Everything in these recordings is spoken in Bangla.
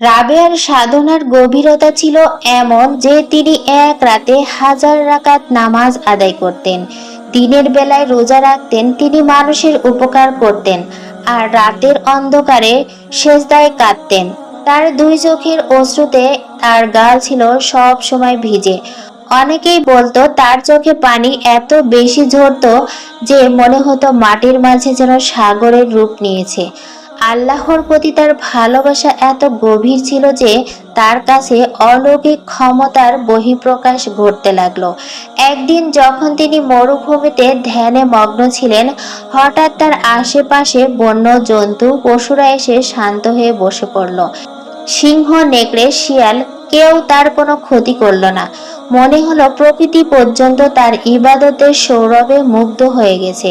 রাবেয়ার সাধনার গভীরতা ছিল এমন যে তিনি এক রাতে হাজার রাকাত নামাজ আদায় করতেন। দিনের বেলায় রোজা রাখতেন, তিনি মানুষের উপকার করতেন আর রাতের অন্ধকারে সেজদায় কাঁদতেন। তার দুই চোখের অশ্রুতে তার গাল ছিল সব সময় ভিজে। অনেকেই বলতো, তার চোখে পানি এত বেশি ঝরতো যে মনে হতো মাটির মাঝে যেন সাগরের রূপ নিয়েছে। আল্লাহর প্রতি তার ভালোবাসা এত গভীর ছিল যে তার কাছে অলৌকিক ক্ষমতার বহিঃপ্রকাশ ঘটতে লাগল। একদিন যখন তিনি মরুভূমিতে ধ্যানে মগ্ন ছিলেন, হঠাৎ তার আশেপাশে বন্য জন্তু পশুরা এসে শান্ত হয়ে বসে পড়ল। সিংহ, নেকড়ে, শিয়াল, কেউ তার কোনো ক্ষতি করল না। মনে হলো প্রকৃতি পর্যন্ত তার ইবাদতের সৌরভে মুগ্ধ হয়ে গেছে।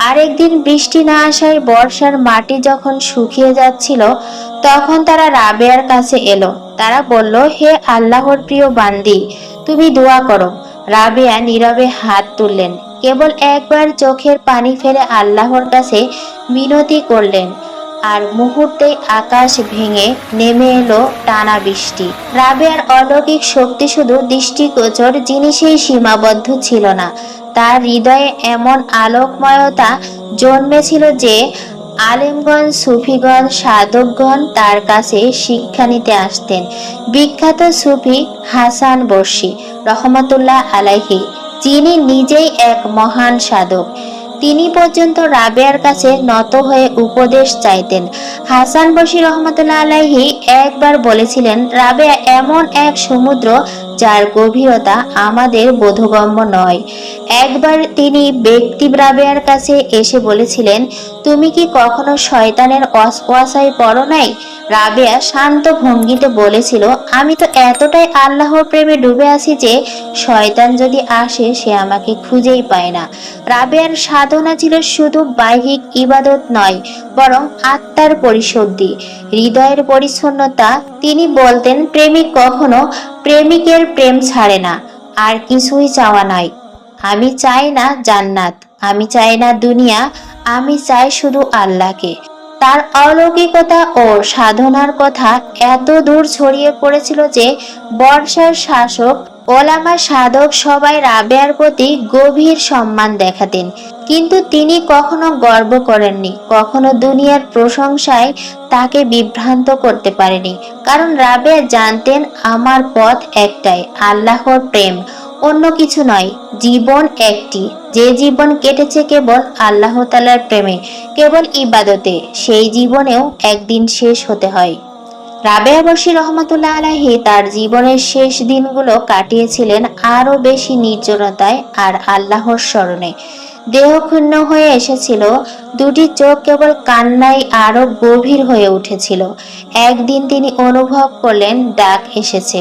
আরেকদিন বৃষ্টি না আসায় বর্ষার মাটি যখন শুকিয়ে যাচ্ছিল, তখন তারা রাবেয়ার কাছে এলো। তারা বলল, হে আল্লাহর প্রিয় বান্দি, তুমি দোয়া করো। রাবেয়া নীরবে হাত তুললেন। কেবল একবার চোখের পানি ফেলে আল্লাহর কাছে মিনতি করলেন। আর মুহূর্তেই আকাশ ভেঙে নেমে এলো টানা বৃষ্টি। রাবেয়ার অলৌকিক শক্তি শুধু দৃষ্টিগোচর জিনিসেই সীমাবদ্ধ ছিল না তার হৃদয়ে এমন আলোকময়তা জন্মেছিল যে আলেমগণ, সুফিগণ, সাধকগণ তার কাছে শিক্ষা নিতে আসতেন। বিখ্যাত সুফি হাসান বর্ষি রহমতুল্লাহ আলাইহি, যিনি নিজেই এক মহান সাধক। তিনি পর্যন্ত রাবেয়ার কাছে নত হয়ে উপদেশ চাইতেন। হাসান বশির রহমতুল্লাহ আলাইহি একবার বলেছিলেন, রাবেয়া এমন এক সমুদ্র যার গভীরতা আমাদের বোধগম্য নয়। একবার তিনি ব্যক্তি রাবেয়ার কাছে এসে বলেছিলেন, তুমি কি কখনো শয়তানের অস্পোয়াশায় পড়ো নাই? রাবেয়া শান্ত ভঙ্গিতে বলেছিল, আমি তো এতটাই আল্লাহর প্রেমে ডুবে আছি যে শয়তান যদি আসে সে আমাকে খুঁজেই পায় না। রাবেয়ার সাধনা ছিল শুধু বাহ্যিক ইবাদত নয়, বরং আত্মার পরিশুদ্ধি। হৃদয়ের পরিচ্ছন্নতা, তিনি বলতেন, প্রেমিক কখনো প্রেমিকের প্রেম ছাড়ে না, আর কিছুই চাওয়া নয়। আমি চাই না জান্নাত, আমি চাই না দুনিয়া, আমি চাই শুধু আল্লাহকে। তার অলৌকিকতা ও সাধনার কথা এত দূর ছড়িয়ে পড়েছিল যে বর্ষার শাসক ওলামা সাধক সবাই রাবেয়ার প্রতি গভীর সম্মান দেখাতেন। কিন্তু তিনি কখনো গর্ব করেননি, কখনো দুনিয়ার প্রশংসায় তাকে বিভ্রান্ত করতে পারেনি। কারণ রাবেয়া জানতেন, আমার পথ একটাই, আল্লাহর প্রেম। অন্য কিছু নয়, জীবন একটি। যে জীবন কেটেছে কেবল আল্লাহ তালার প্রেমে, কেবল ইবাদতে, সেই জীবনেও একদিন শেষ হতে হয়। রাবেয়া বসি রহমতুল্লাহ আলাহি তার জীবনের শেষ দিনগুলো কাটিয়েছিলেন আরও বেশি নির্জনতায় আর আল্লাহর স্মরণে। দেহ ক্ষুণ্ণ হয়ে এসেছিল, দুটি চোখ কেবল কান্নাই আরও গভীর হয়ে উঠেছিল। একদিন তিনি অনুভব করলেন, ডাক এসেছে।